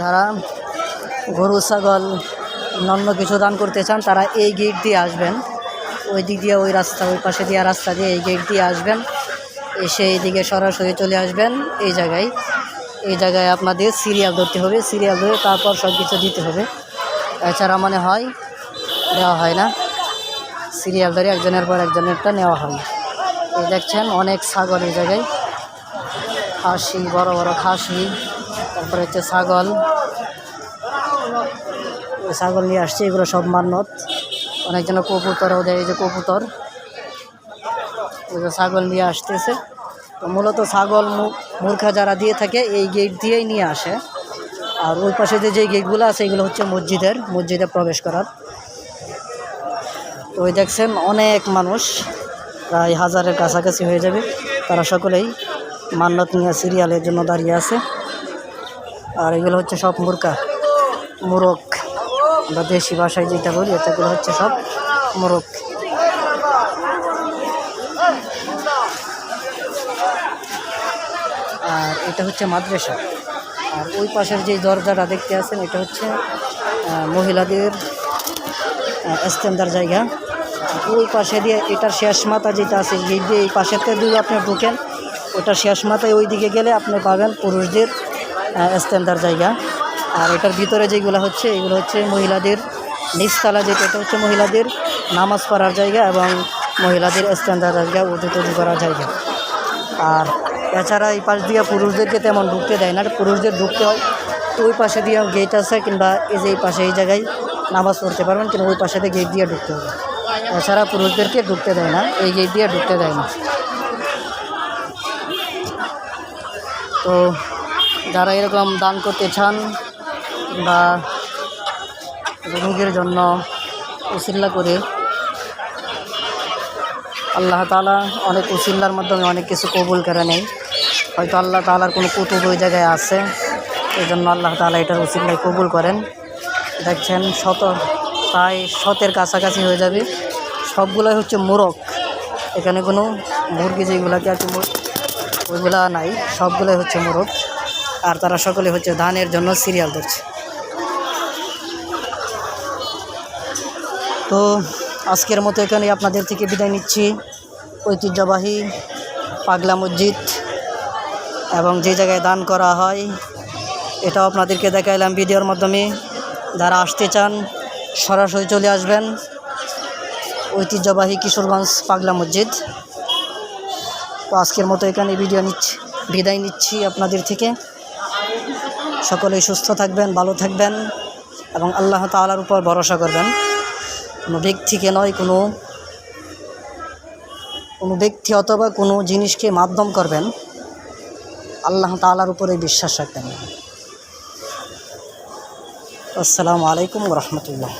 যারা গরু, ছাগল অন্য কিছু দান করতে চান, তারা এই গেট দিয়ে আসবেন। ওই দিক দিয়ে, ওই রাস্তা, ওই পাশে দিয়ে রাস্তা দিয়ে এই গেট দিয়ে আসবেন। এসে এইদিকে সরাসরি চলে আসবেন এই জায়গায়। এই জায়গায় আপনাদের সিরিয়াল ধরতে হবে সিরিয়াল ধরে তারপর সব কিছু দিতে হবে। এছাড়া মনে হয়, দেওয়া হয় না। সিরিয়াল ধরে একজনের পর একজনেরটা নেওয়া হয়। এই দেখছেন, অনেক ছাগল এই জায়গায়। খাসি, বড় বড় খাসি। তারপরে হচ্ছে ছাগল। ছাগল নিয়ে আসছে, এগুলো সব মান্নত অনেকজন কবুতরও দেয়, এই যে কবুতর। ছাগল নিয়ে আসতেছে। তো মূলত ছাগল মূর্খা যারা দিয়ে থাকে, এই গেট দিয়েই নিয়ে আসে। আর ওই পাশে যে যে গেটগুলো আছে, এগুলো হচ্ছে মসজিদের, মসজিদে প্রবেশ করার। তো ওই দেখছেন, অনেক মানুষ, প্রায় হাজারের কাছাকাছি হয়ে যাবে। তারা সকলেই মান্নত নিয়ে সিরিয়ালের জন্য দাঁড়িয়ে আছে। আর এগুলো হচ্ছে সব মুরকা মুরগ। বা দেশি ভাষায় যেটা বলি, এটাগুলো হচ্ছে সব মোরগ। আর এটা হচ্ছে মাদ্রাসা। আর ওই পাশের যে দরজাটা দেখতে আছেন, এটা হচ্ছে মহিলাদের স্ট্যান্ডার জায়গা। ওই পাশে দিয়ে এটার শেষ মাথা যেটা আছে দিয়ে এই পাশেতে দিয়ে আপনি ঢুকেন ওটা শেষ মাথায় ওই দিকে গেলে আপনি পাবেন পুরুষদের স্ট্যান্ডার জায়গা। আর এটার ভিতরে যেগুলো হচ্ছে, এগুলো হচ্ছে মহিলাদের নিচতলা যেটা, এটা হচ্ছে মহিলাদের নামাজ পড়ার জায়গা এবং মহিলাদের স্ট্যান্ডার জায়গা উজু টুজু করার জায়গা। আর এছাড়া এই পাশ দিয়ে পুরুষদেরকে তেমন ঢুকতে দেয় না, পুরুষদের ঢুকতে হয়, ওই পাশে দিয়ে গেট আছে কিংবা এই যে এই পাশে এই জায়গায় নামাজ পড়তে পারবেন, কিন্তু ওই পাশে গেট দিয়ে ঢুকতে হবে। এছাড়া পুরুষদেরকে ঢুকতে দেয় না, এই গেট দিয়ে ঢুকতে দেয় না। তো যারা এরকম দান করতে চান বা রোগীর জন্য উসিল্লা করে, আল্লাহ তালা অনেক উসিল্লার মাধ্যমে অনেক কিছু কবুল করে নেই হয়তো আল্লাহ তালার কোনো কুতুব ওই জায়গায় আছে এই জন্য আল্লাহ তালা এটার উসিল্লায় কবুল করেন। দেখছেন শত, প্রায় শতের কাছাকাছি হয়ে যাবে। সবগুলোই হচ্ছে মোরগ। এখানে কোনো মুরগি যেগুলোকে আর কি ওইগুলা নাই, সবগুলোই হচ্ছে মোরগ। আর তারা সকলে হচ্ছে ধানের জন্য সিরিয়াল ধরছে। তো আজকের মতো এখানে আপনাদের থেকে বিদায় নিচ্ছি। ঐতিহ্যবাহী পাগলা মসজিদ এবং যে জায়গায় দান করা হয়, এটাও আপনাদেরকে দেখাইলাম ভিডিওর মাধ্যমে। যারা আসতে চান, সরাসরি চলে আসবেন। ঐতিহ্যবাহী কিশোরগঞ্জ পাগলা মসজিদ। তো আজকের মতো এখানে ভিডিও নিচ্ছি বিদায় নিচ্ছি আপনাদের থেকে। সকলেই সুস্থ থাকবেন, ভালো থাকবেন এবং আল্লাহ তালার উপর ভরসা করবেন। কোনো ব্যক্তিকে নয়, কোনো কোনো ব্যক্তি অথবা কোনো জিনিসকে মাধ্যম করবেন। আল্লাহ তালার উপরে বিশ্বাস রাখবেন। আসসালামু আলাইকুম রহমতুল্লাহ।